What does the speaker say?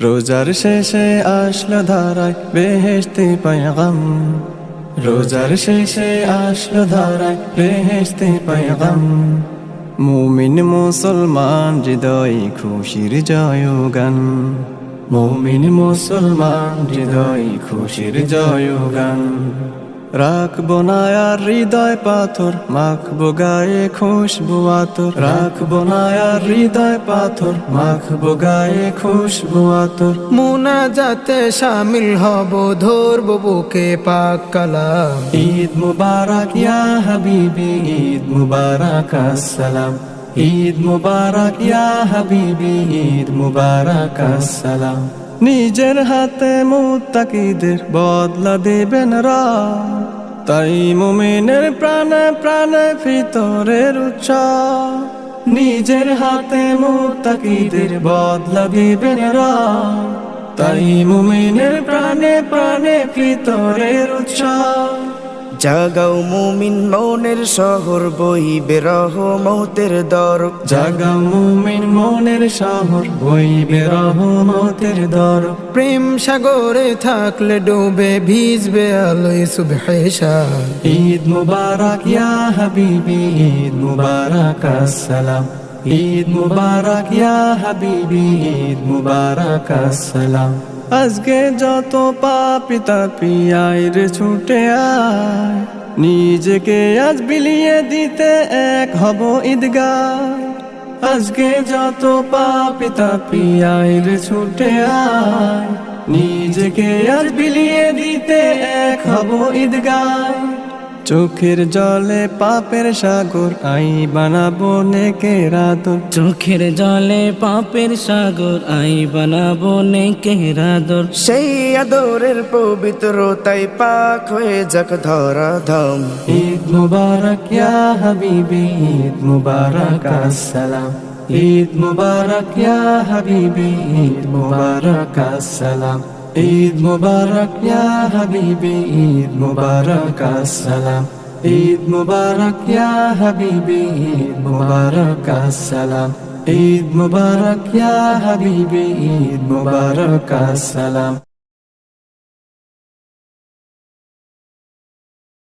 রোজার শেষে আসলো ধারায় বেহেস্তি পায়গাম। রোজার শেষে আসলো ধারায় বেহেস্তি পায়গাম। মুমিন মুসলমান হৃদয় খুশির জয়গান। মুমিন মুসলমান হৃদয় খুশির জয়গান। রাখব না আর হৃদয় পাথর মাখবো গায়ে খুশবু আতর। রাখব না আর হৃদয় পাথর মাখবো গায়ে খুশবু আতর। মুনা যাতে শামিল হব ধরব বুকে পাক কালাম। ঈদ মুবারক ইয়া হাবিবি ঈদ মুবারক আসসালাম। ঈদ মুবারক ইয়া হাবিবি ঈদ মুবারক আসসালাম। নিজের হাতে মুতাকিদের বদলা দেবেন রা তাই মুমিনের প্রাণে প্রাণে ভিতরের উচ্ছ নিজের হাতে মুতাকিদের বদলা দেবেন রা তাই মুমিনের প্রাণে প্রাণে ভিতরের উৎসাহ জাগাও মুমিন মনের শহর বইবে রহমতের দর। জাগাও মুমিন মনের শহর বইবে রহমতের দর। প্রেম সাগরে থাকলে ডুবে ভিজবে আলোয় সুবহেশা ঈদ মুবারক ইয়া হাবিবি ঈদ মুবারক আসসালাম। ঈদ মুবারক ইয়া হাবিবি ঈদ মুবারক আসসালাম। আজকে যত পাপি তাপি আইরে ছুটে আয়। নিজেকে আজ বিলিয়ে দিতে এক হব ঈদগা আজকে যত পাপি তাপি আইরে ছুটে আয়। নিজেকে আজ বিলিয়ে দিতে এক হব ঈদগায় চোখের জলে পাপের সাগর আই বানাবো নেকের আদর। চোখের জলে পাপের সাগর আই বানাবো নেকের আদর। সেই আদরের পবিত্রতাই পাক হয়ে যাক ধরা ধম ঈদ মুবারক ইয়া হাবিবি ঈদ মুবারক আসসালাম। ঈদ মুবারক ইয়া হাবিবি ঈদ মুবারক আসসালাম। ঈদ মুবারক, ইয়া হাবিবি, ঈদ মুবারক, আসসালাম। ঈদ মুবারক, ইয়া হাবিবি, ঈদ মুবারক, আসসালাম। ঈদ মুবারক, ইয়া হাবিবি, ঈদ মুবারক, আসসালাম।